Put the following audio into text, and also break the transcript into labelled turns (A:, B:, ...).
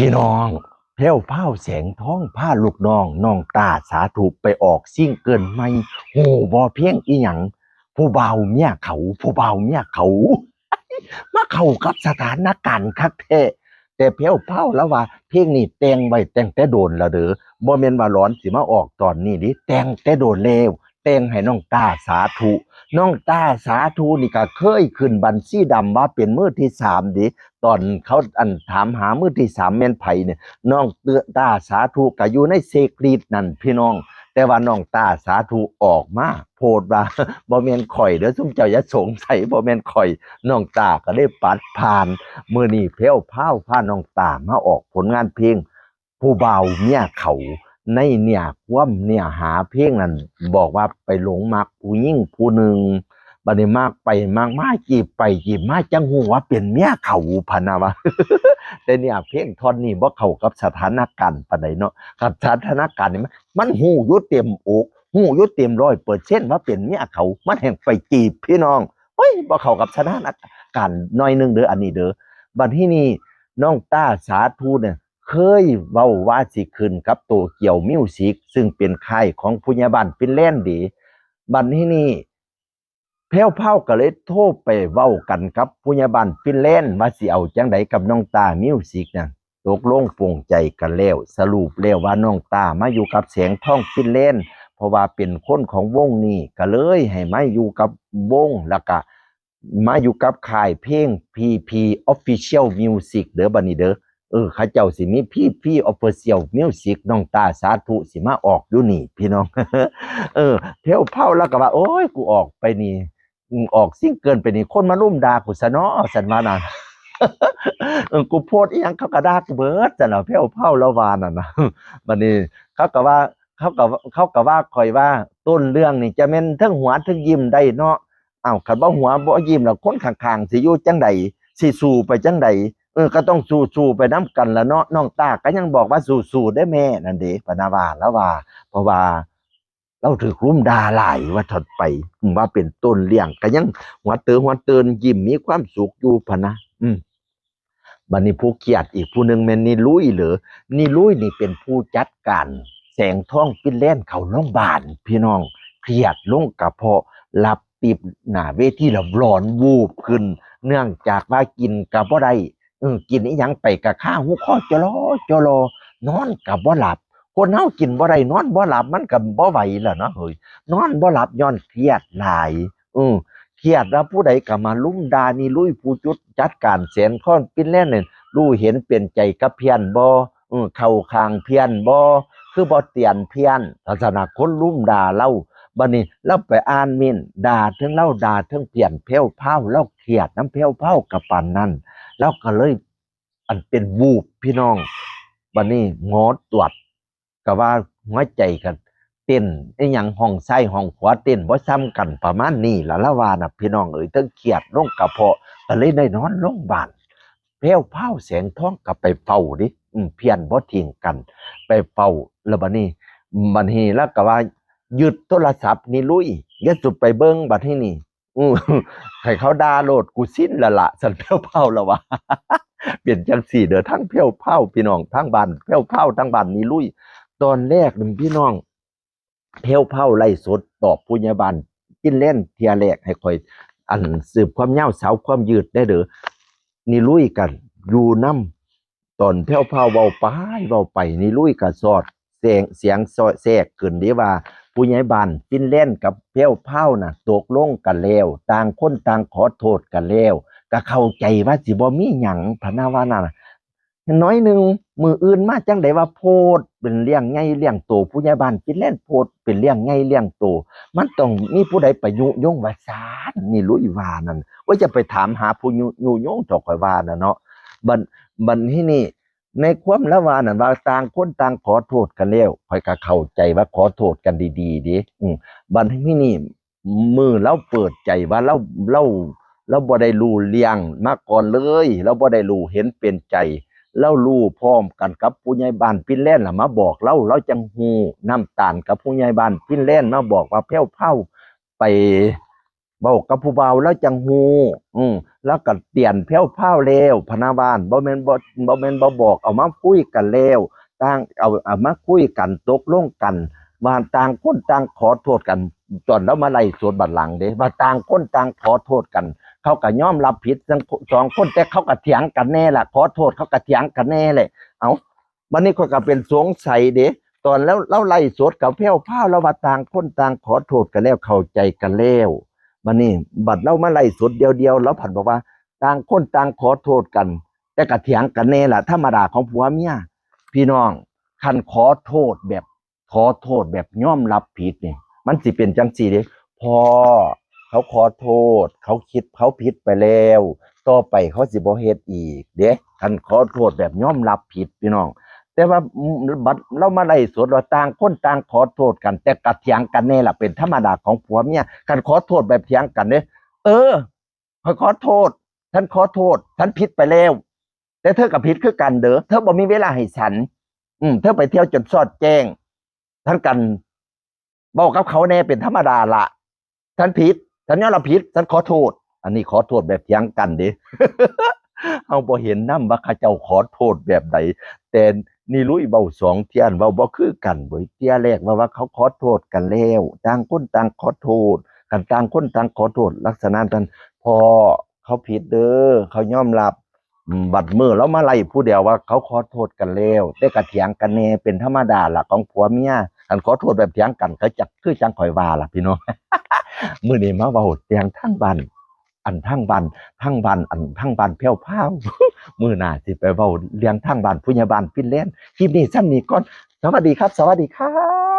A: พี่น้องเพ้วเผาแสงท้องผ้าลูกน้องน้องตาสาธุไปออกซิ่งเกินไม่โหบ่เพียงอีหยังผู้เบาเมียเขา ผู้เบาเมียเขา มาเข้ากับสถานการณ์คักแท้แต่เพียวเผาแล้วว่า เพลงนี้แต่งไว้แต่งแต่โดนแล้วเด้อบ่แม่นว่าร้อนสิมาออกตอนนี้ดิแต่งแต่โดนแล้ว แต่งให้น้องตาสาธุน้องตาสาธุนี่ก็เคยขึ้นบัญชีดำว่าเป็นมือที่สามดิตอนเขาอันถามหามือที่สามแม่นไผ่เนี่ยน้องเตือตาสาธุก็อยู่ในเซกรีดนั่นพี่น้อง แต่ว่าน้องตาสาธุออกมาโพดว่าบ่แม่นข่อยเด้อซุมเจ้าอย่าสงสัยบ่แม่นข่อยน้องตาก็ได้ปัดผ่านมื้อนี้เพลวพราวพาน้องตามาออกผลงานเพลงผู้เบาเมียเขา ในเนี่ยความเนี่ยหาเพลงนั้นบอกว่าไปหลงมักผู้หญิงผู้หนึ่งบันี้มากไปมากมาจีบไปจีบมาจังหูว่าเป็นเมียเขาพะนะวะแต่เนี่ยเพลงทอนนี้บ่เข้ากับสถานการณ์ปานใดเนาะกับสถานการณ์นี่มันหูยู่เต็มอกหูยู่เต็มร้อยเปอร์เซ็นว่าเป็นเมียเขา มันแห่งไปจีบพี่น้องเฮ้ยบ่เข้ากับสถานการณ์น้อยหนึงเด้ออันนี้เด้อบัดที่นี่น้องต้าสาธุเนี่ย เคยเว้าว่าสิขึ้นกับโตเกียวมิวสิกซึ่งเป็นค่ายของผู้ใหญ่บ้านฟินแลนด์ดีบัดนี้นี่แพ้วเผาก็เลยโทรไปเว้ากันกับผู้ใหญ่บ้านฟินแลนด์ว่าสิเอาจังไดกับน้องตามิวสิกนั่นตกลงปลงใจกันแล้วสรุปแล้วว่าน้องตามาอยู่กับแสงท่องฟินแลนด์เพราะว่าเป็นคนของวงนี้ก็เลยให้มาอยู่กับวงแล้วก็มาอยู่กับค่ายเพลง PP Official Music เด้อบัดนี้เด้อ เออเขาเจ้าสิมีพี่พี่ออฟฟิเชียลมิวสิกน้องตาสาธุสิมาออกอยู่นี่ พี่น้อง เออเที่ยวเผาแล้วก็ว่า โอ้ยกูออกไปนี่ออกซิ่งเกินไปนี่คนมาลุ่มด่ากูซะเนาะสันมานั่นเออกูโพดอีหยังเขาก็ด่ากูเบิดจังเนาะเที่ยวเผาแล้ววานั่นนะบัดนี้เขาก็ว่าเขาก็เขาก็ว่าคอยว่าต้นเรื่องนี่จะแม่นทั้งหัวทั้งยิ้มได้เนาะอ้าวคันบ่หัวบ่ยิ้มแล้วคนข้างๆสิอยู่จังใดสิสู้ไปจังใด ออก็ต้องสู้สู้ไปน้ำกันละเนาะน้องตาก็ยังบอกว่าสู้สู้ได้แม่นั่นเด้ปนาวาแล้วว่า เพราะว่าเราถือรุ่มดาหลายว่าถอดไปว่าเป็นต้นเลี้ยงก็ยังหัวเตือหัวเตือนยิ้มมีความสุขอยู่พะนะอืมบัดนี้ผู้เกียรติอีกผู้หนึ่งแม่นนี่ลุยเหรอนี่ลุยนี่เป็นผู้จัดการแสงท่องฟินแล่นเขาโรงบาลพี่น้องเครียดลงกระเพาะรับติบหน้าเวทีแล้วร้อนวูบขึ้น เนื่องจากว่ากินกับบ่ได้ ออกินอีหยังไปกับข้าหูข้อจลอจลอนอนกับบ่หลับ คนเฮากินบ่ได้นอนบ่หลับมันก็บ่ไหวแล้วเนาะเฮ้ยนอนบ่หลับย้อนเครียดหลายเออเครียดแล้วผู้ใดก็มาลุ่มดานี่ลุยผู้จุดจัดการแสนค้อนปิ้นแล่นเนี่ยรู้เห็นเปลี่ยนใจกับเพียนบ่เออเข้าข้างเพียนบ่คือบ่เตียนเพียนลักษณะคนลุ่มดาเราบัดนี้เราไปอ่านมินด่าถึงเราด่าถึงเปลี่ยนเพลวเผาเราเครียดน้ำเพลวเผากับปานนั้น แล้วก็เลยอันเป็นวูบพี่น้องบันนี้หมอตรวจก็ว่าหัวใจกันเต้นไอ้ยังห้องไส้ห้องขวาเต้นบ่ซ้ำกันประมาณนี้ละละวานะพี่น้องเอ้ยทั้งเครียดลงกระเพาะก็เลยได้นอนโรงบาลแพ้วเผาแสงท้องก็ไปเฝ้าดิเพียนบ่ทิ้งกัน ไปเฝ้าแล้วบัดนี้บัดนี้แล้วก็ว่ายึดโทรศัพท์นี่ลุยอย่าสุดไปเบิ่งบัดนี้นี่ อือให้เขาด่าโลดกูสิ้นละละสันเพี้ยวเผาล้วะเปลี่ยนจังสี่เด้อทั้งเพี้ยวเผาพี่น้องทั้งบ้านเพี้ยวเผาทั้งบ้านนี้ลุย ตอนแรกนี่พี่น้องเพี้ยวเผาไล่สดตอบผู้ใหญ่บ้านกินเล่นเทียแรกให้คอย อันสืบความยาสาวความยืดได้เด้อนี่ลุยกันอยู่น้ำตอนเพี้ยวเผาเบาไปเบาไปนี่ลุยกันสอดเสียงเสียงซอยแทรกขึ้นเดีว่า ผู้ใหญ่บ้านฟินแลนด์กับเพี้ยวเผาน่ะตกลงกันแล้ว ต่างคนต่างขอโทษกันแล้วก็เข้าใจว่าสิบ่มีหยังพะนาว่านั่นน่ะน้อยหนึ่งมืออื่นมาจังไดว่าโพดเป็นเลี้ยงไงเลี้ยงโตผู้ใหญ่บ้านฟินแลนด์โพดเป็นเลี้ยงไงเลี้ยงโตมันต้องมีผู้ใดไปยุยงว่าสารนี่ลุยว่านั่นว่าจะไปถามหาผู้ยุยุยงจอกข่อยว่าน่ะเนาะบันบันที่นี่ ในความละวานั่นว่าต่างคนต่างขอโทษกันแล้วข่อยก็เข้าใจว่าขอโทษกันดีๆดิอืมบันที่นี่มือเราเปิดใจว่าเราเราเราบ่ได้รู้เลี้ยงมาก่อนเลย เราบ่ได้รู้เห็นเป็นใจเรารู้พร้อมกันกับผู้ใหญ่บ้านพินแล่นล่ะมาบอกเราเราจังฮู้น้ำตาลกับผู้ใหญ่บ้านพินแล่นมาบอกว่าแพ้วเผาไปเว้ากับผู้เบาแล้วจังฮู้อืม แล้วก็เตียนแผ่วๆแล้วพนาบานบ่แมนบ่บ่แมนบ่บอกเอามาคุยกันแล้วต่างเอาเอามาคุยกันตกลงกันว่าต่างคนต่างขอโทษกันตอนแล้วมาไล่สวดบัดหลังเด้ว่าต่างคนต่างขอโทษกัน เขาก็ย่อมรับผิดทั้งสองคนแต่เขาก็เถียงกันแน่ละขอโทษเขาก็เถียงกันแน่เลยเอาวันนี้ก็ก็เป็นสงสัยเด้ตอนแล้วเล่าไล่สวดกับแผ่วพราวแล้วว่าต่างคนต่างขอโทษกันแล้วเข้าใจกันแล้ว มันนี่บัดเล่ามาไล่สวดเดียวๆแล้วผัดบอกว่า ต่างคนต่างขอโทษกัน แต่ก็เถียงกันแน่ล่ะธรรมดาของผัวเมียพี่น้องคันขอโทษแบบขอโทษแบบยอมรับผิดนี่มันสิเป็นจังสีเด้พอเขาขอโทษ เขาคิดเขาผิดไปแล้ว ต่อไปเขาสิบ่เฮ็ดอีก เด้คันขอโทษแบบยอมรับผิดพี่น้อง แต่ว่าบัดเรามาไล่สวดว่าต่างคนต่างขอโทษกัน แต่กัดเถียงกันแน่ละเป็นธรรมดาของผัวเมียคันขอโทษแบบเถียงกันเด้เออขอโทษฉันขอโทษฉันผิดไปแล้ว แต่เธอกับผิดคือกันเด้อเธอบ่มีเวลาให้ฉัน อืมเธอไปเที่ยวจนสอดแจ้งท่านกันบอกกับเขาแน่เป็นธรรมดาละฉันผิดฉันยอมรับผิดฉันขอโทษ อันนี้ขอโทษแบบเถียงกันเด้เอาบ่เห็นน้ำว่าเขาเจ้าขอโทษแบบใดแต่ นี่รู้เบาสองเทียนเว้าบ่คือกันเว้ยเทียแรกว่าว่าเขาขอโทษกันแล้วต่างคนต่างขอโทษกันต่างคนต่างขอโทษลักษณะนั้นพอเขาผิดเด้อเขายอมรับบัดมือแล้วมาไล่ผู้เดียวว่าเขาขอโทษกันแล้วแต่กระเถียงกันแน่เป็นธรรมดาล่ะของผัวเมียอันขอโทษแบบเถียงกันเขาจักคือจังข่อยว่าล่ะพี่น้องมื้อนี้มาเว้าเตียงทั้งบ้าน อันทั้งบ้านทั้งบ้านอันทั้งบ้านแผ่วๆมื้อหน้าสิไปเบาเลี้ยงทั้งบ้านผู้ใหญ่บ้านฟินแลนด์คลิปนี้ซ้นนี้ก่อนสวัสดีครับ สวัสดีครับ